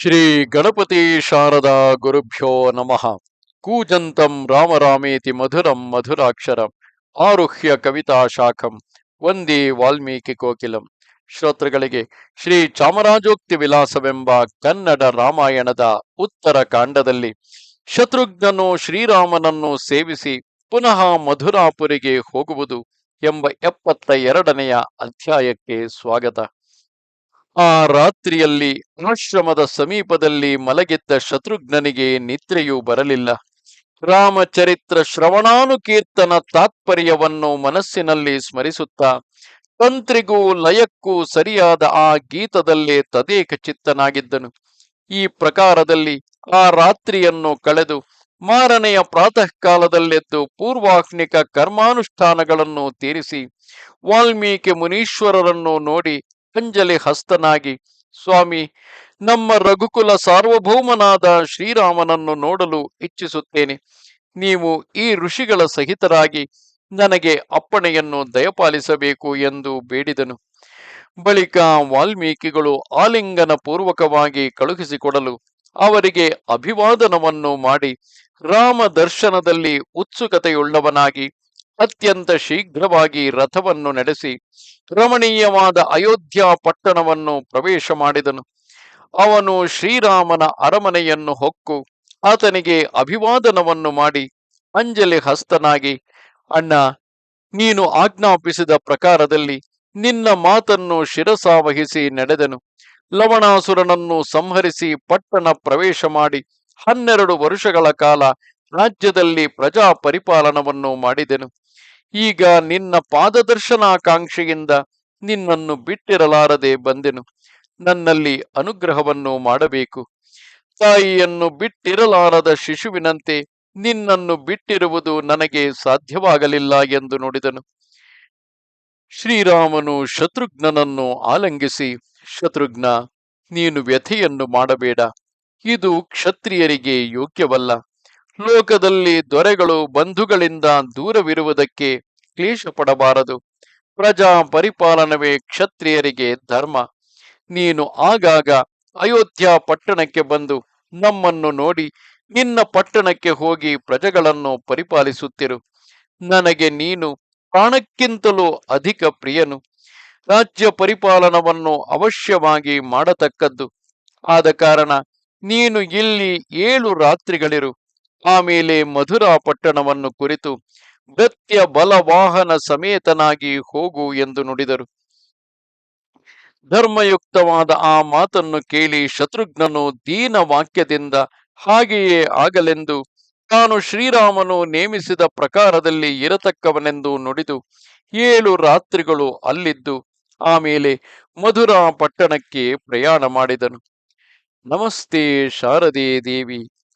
ಶ್ರೀ ಗಣಪತಿ ಶಾರದಾ ಗುರುಭ್ಯೋ ನಮಃ. ಕೂಜಂತಂ ರಾಮರಾಮೇತಿ ಮಧುರಂ ಮಧುರಾಕ್ಷರಂ. ಆರುಹ್ಯ ಕವಿತಾ ಶಾಖಂ. ವಂದೇ ವಾಲ್ಮೀಕಿ ಕೋಕಿಲಂ. ಶ್ರೋತೃಗಳಿಗೆ ಶ್ರೀ ಚಾಮರಾಜೋಕ್ತಿ ವಿಲಾಸವೆಂಬ ಕನ್ನಡ ರಾಮಾಯಣದ ಉತ್ತರ ಕಾಂಡದಲ್ಲಿ ಶತ್ರುಘ್ನನು ಶ್ರೀರಾಮನನ್ನು ಸೇವಿಸಿ ಪುನಃ ಮಧುರಾಪುರಿಗೆ ಹೋಗುವುದು ಎಂಬ ಎಪ್ಪತ್ತ ಎರಡನೆಯ ಅಧ್ಯಾಯಕ್ಕೆ ಸ್ವಾಗತ. ಆ ರಾತ್ರಿಯಲ್ಲಿ ಆಶ್ರಮದ ಸಮೀಪದಲ್ಲಿ ಮಲಗಿದ್ದ ಶತ್ರುಘ್ನನಿಗೆ ನಿದ್ರೆಯೂ ಬರಲಿಲ್ಲ. ರಾಮಚರಿತ್ರ ಶ್ರವಣಾನುಕೀರ್ತನ ತಾತ್ಪರ್ಯವನ್ನು ಮನಸ್ಸಿನಲ್ಲಿ ಸ್ಮರಿಸುತ್ತಾ, ತಂತ್ರಿಗೂ ಲಯಕ್ಕೂ ಸರಿಯಾದ ಆ ಗೀತದಲ್ಲೇ ತದೇಕ ಚಿತ್ತನಾಗಿದ್ದನು. ಈ ಪ್ರಕಾರದಲ್ಲಿ ಆ ರಾತ್ರಿಯನ್ನು ಕಳೆದು ಮಾರನೆಯ ಪ್ರಾತಃ ಕಾಲದಲ್ಲೆದ್ದು ಪೂರ್ವಾಹ್ನಿಕ ಕರ್ಮಾನುಷ್ಠಾನಗಳನ್ನು ತೀರಿಸಿ, ವಾಲ್ಮೀಕಿ ಮುನೀಶ್ವರರನ್ನು ನೋಡಿ ಅಂಜಲಿ ಹಸ್ತನಾಗಿ, ಸ್ವಾಮಿ, ನಮ್ಮ ರಘುಕುಲ ಸಾರ್ವಭೌಮನಾದ ಶ್ರೀರಾಮನನ್ನು ನೋಡಲು ಇಚ್ಛಿಸುತ್ತೇನೆ. ನೀವು ಈ ಋಷಿಗಳ ಸಹಿತರಾಗಿ ನನಗೆ ಅಪ್ಪಣೆಯನ್ನು ದಯಪಾಲಿಸಬೇಕು ಎಂದು ಬೇಡಿದನು. ಬಳಿಕ ವಾಲ್ಮೀಕಿಗಳು ಆಲಿಂಗನ ಪೂರ್ವಕವಾಗಿ ಕಳುಹಿಸಿಕೊಡಲು ಅವರಿಗೆ ಅಭಿವಾದನವನ್ನು ಮಾಡಿ ರಾಮ ದರ್ಶನದಲ್ಲಿ ಉತ್ಸುಕತೆಯುಳ್ಳವನಾಗಿ ಅತ್ಯಂತ ಶೀಘ್ರವಾಗಿ ರಥವನ್ನು ನಡೆಸಿ ರಮಣೀಯವಾದ ಅಯೋಧ್ಯ ಪಟ್ಟಣವನ್ನು ಪ್ರವೇಶ ಮಾಡಿದನು. ಅವನು ಶ್ರೀರಾಮನ ಅರಮನೆಯನ್ನು ಹೊಕ್ಕು, ಆತನಿಗೆ ಅಭಿವಾದನವನ್ನು ಮಾಡಿ ಅಂಜಲಿ ಹಸ್ತನಾಗಿ, ಅಣ್ಣ, ನೀನು ಆಜ್ಞಾಪಿಸಿದ ಪ್ರಕಾರದಲ್ಲಿ ನಿನ್ನ ಮಾತನ್ನು ಶಿರಸಾವಹಿಸಿ ನಡೆದನು. ಲವಣಾಸುರನನ್ನು ಸಂಹರಿಸಿ ಪಟ್ಟಣ ಪ್ರವೇಶ ಮಾಡಿ ಹನ್ನೆರಡು ವರ್ಷಗಳ ಕಾಲ ರಾಜ್ಯದಲ್ಲಿ ಪ್ರಜಾ ಪರಿಪಾಲನವನ್ನು ಮಾಡಿದೆನು. ಈಗ ನಿನ್ನ ಪಾದದರ್ಶನಾಕಾಂಕ್ಷೆಯಿಂದ ನಿನ್ನನ್ನು ಬಿಟ್ಟಿರಲಾರದೆ ಬಂದೆನು. ನನ್ನಲ್ಲಿ ಅನುಗ್ರಹವನ್ನು ಮಾಡಬೇಕು. ತಾಯಿಯನ್ನು ಬಿಟ್ಟಿರಲಾರದ ಶಿಶುವಿನಂತೆ ನಿನ್ನನ್ನು ಬಿಟ್ಟಿರುವುದು ನನಗೆ ಸಾಧ್ಯವಾಗಲಿಲ್ಲ ಎಂದು ನುಡಿದನು. ಶ್ರೀರಾಮನು ಶತ್ರುಘ್ನನನ್ನು ಆಲಂಗಿಸಿ, ಶತ್ರುಘ್ನ, ನೀನು ವ್ಯಥೆಯನ್ನು ಮಾಡಬೇಡ. ಇದು ಕ್ಷತ್ರಿಯರಿಗೆ ಯೋಗ್ಯವಲ್ಲ. ಲೋಕದಲ್ಲಿ ದೊರೆಗಳು ಬಂಧುಗಳಿಂದ ದೂರವಿರುವುದಕ್ಕೆ ಕ್ಲೇಶ ಪಡಬಾರದು ಪ್ರಜಾ ಪರಿಪಾಲನವೇ ಕ್ಷತ್ರಿಯರಿಗೆ ಧರ್ಮ. ನೀನು ಆಗಾಗ ಅಯೋಧ್ಯ ಪಟ್ಟಣಕ್ಕೆ ಬಂದು ನಮ್ಮನ್ನು ನೋಡಿ ನಿನ್ನ ಪಟ್ಟಣಕ್ಕೆ ಹೋಗಿ ಪ್ರಜೆಗಳನ್ನು ಪರಿಪಾಲಿಸುತ್ತಿರು. ನನಗೆ ನೀನು ಪ್ರಾಣಕ್ಕಿಂತಲೂ ಅಧಿಕ ಪ್ರಿಯನು. ರಾಜ್ಯ ಪರಿಪಾಲನವನ್ನು ಅವಶ್ಯವಾಗಿ ಮಾಡತಕ್ಕದ್ದು. ಆದ ಕಾರಣ ನೀನು ಇಲ್ಲಿ ಏಳು ರಾತ್ರಿಗಳಿರು. ಆಮೇಲೆ ಮಧುರಾ ಪಟ್ಟಣವನ್ನು ಕುರಿತು ಭೃತ್ಯ ಬಲವಾಹನ ಸಮೇತನಾಗಿ ಹೋಗು ಎಂದು ನುಡಿದರು. ಧರ್ಮಯುಕ್ತವಾದ ಆ ಮಾತನ್ನು ಕೇಳಿ ಶತ್ರುಘ್ನನು ದೀನ ವಾಕ್ಯದಿಂದ ಹಾಗೆಯೇ ಆಗಲೆಂದು ತಾನು ಶ್ರೀರಾಮನು ನೇಮಿಸಿದ ಪ್ರಕಾರದಲ್ಲಿ ಇರತಕ್ಕವನೆಂದು ನುಡಿದು ಏಳು ರಾತ್ರಿಗಳು ಅಲ್ಲಿದ್ದು ಆಮೇಲೆ ಮಧುರಾ ಪಟ್ಟಣಕ್ಕೆ ಪ್ರಯಾಣ ಮಾಡಿದನು. ನಮಸ್ತೆ ಶಾರದೆ ದೇವಿ.